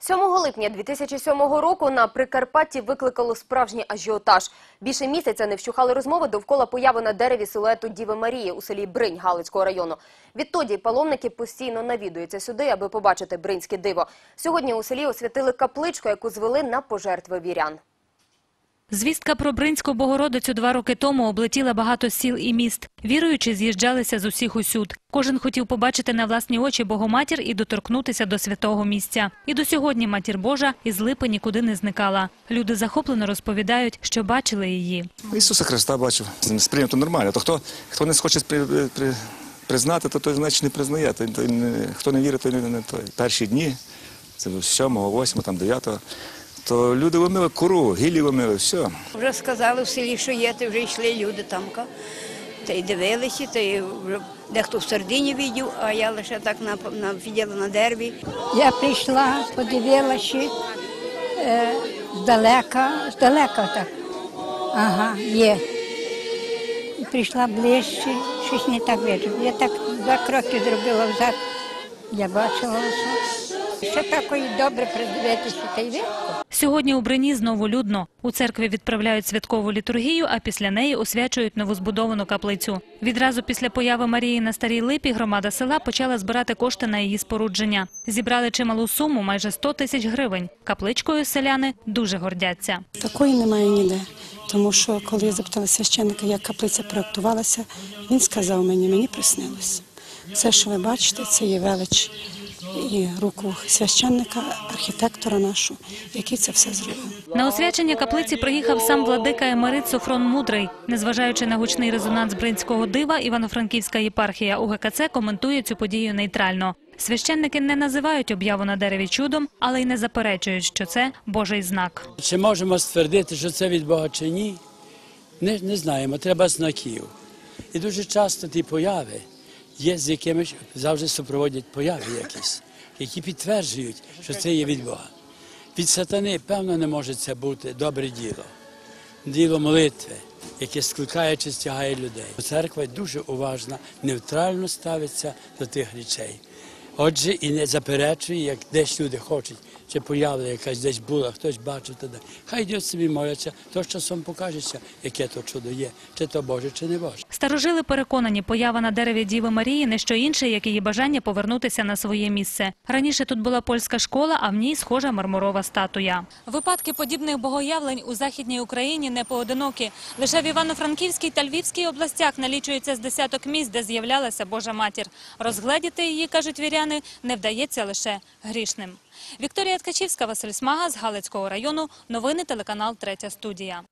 7 липня 2007 року на Прикарпатті викликало справжній ажіотаж. Більше місяця не вщухали розмови довкола появи на дереві силуету Діви Марії у селі Бринь Галицького району. Відтоді паломники постійно навідуються сюди, аби побачити бринське диво. Сьогодні у селі освятили капличку, яку звели на пожертви вірян. Звістка про Бринську Богородицю два роки тому облетіла багато сіл і міст. Віруючі з'їжджалися з усіх усюд. Кожен хотів побачити на власні очі Богоматір і доторкнутися до святого місця. І до сьогодні Матір Божа із липи нікуди не зникала. Люди захоплено розповідають, що бачили її. Ісуса Христа бачив. Сприйняв то нормально. То хто, хто не хоче при, при, признати, то той значить не признає. Не, хто не вірить, той не той. Перші дні, це 7, 8, там 9, то люди вимили кору, гілі вимили, все. Вже сказали в селі, що є, то вже йшли люди там. Та й дивилися, та й дехто в середині відів, а я лише так на, на, виділа на дереві. Я прийшла, подивилася е, здалека, здалека так. Ага, є. Прийшла ближче, щось не так видно. Я так два кроки зробила взад. Я бачила все. Ще такої добре придивитися, та й видно. Сьогодні у Брині знову людно. У церкві відправляють святкову літургію, а після неї освячують новозбудовану каплицю. Відразу після появи Марії на Старій Липі громада села почала збирати кошти на її спорудження. Зібрали чималу суму – майже 100 тисяч гривень. Капличкою селяни дуже гордяться. Такої немає ніде. Тому що коли я запитала священника, як каплиця проектувалася, він сказав мені, мені приснилося. Все, що ви бачите, це є велич і руку священника, архітектора нашого, який це все зробив. На освячення каплиці приїхав сам владика Емерит Софрон Мудрий. Незважаючи на гучний резонанс бринського дива, Івано-Франківська єпархія УГКЦ коментує цю подію нейтрально. Священники не називають об'яву на дереві чудом, але й не заперечують, що це Божий знак. Чи можемо ствердити, що це від Бога чи ні? Не, не знаємо, треба знаків. І дуже часто ті появи є, з якими завжди супроводять появи якісь, які підтверджують, що це є від Бога. Від сатани, певно, не може це бути добре діло, діло молитви, яке скликає чи стягає людей. Церква дуже уважна, нейтрально ставиться до тих речей. Отже, і не заперечує, як десь люди хочуть, чи поява якась десь була, хтось бачив туди. Хай йдуть собі моляться, то з часом покажеться, яке то чудо є, чи то Боже, чи не Боже. Старожили переконані, поява на дереві Діви Марії не що інше, як її бажання повернутися на своє місце. Раніше тут була польська школа, а в ній схожа мармурова статуя. Випадки подібних богоявлень у Західній Україні не поодинокі. Лише в Івано-Франківській та Львівській областях налічується з десяток місць, де з'являлася Божа матір. Розгледіти її, кажуть віряни, не вдається лише грішним. Вікторія Ткачівська, Василь Смага з Галицького району. Новини телеканал Третя студія.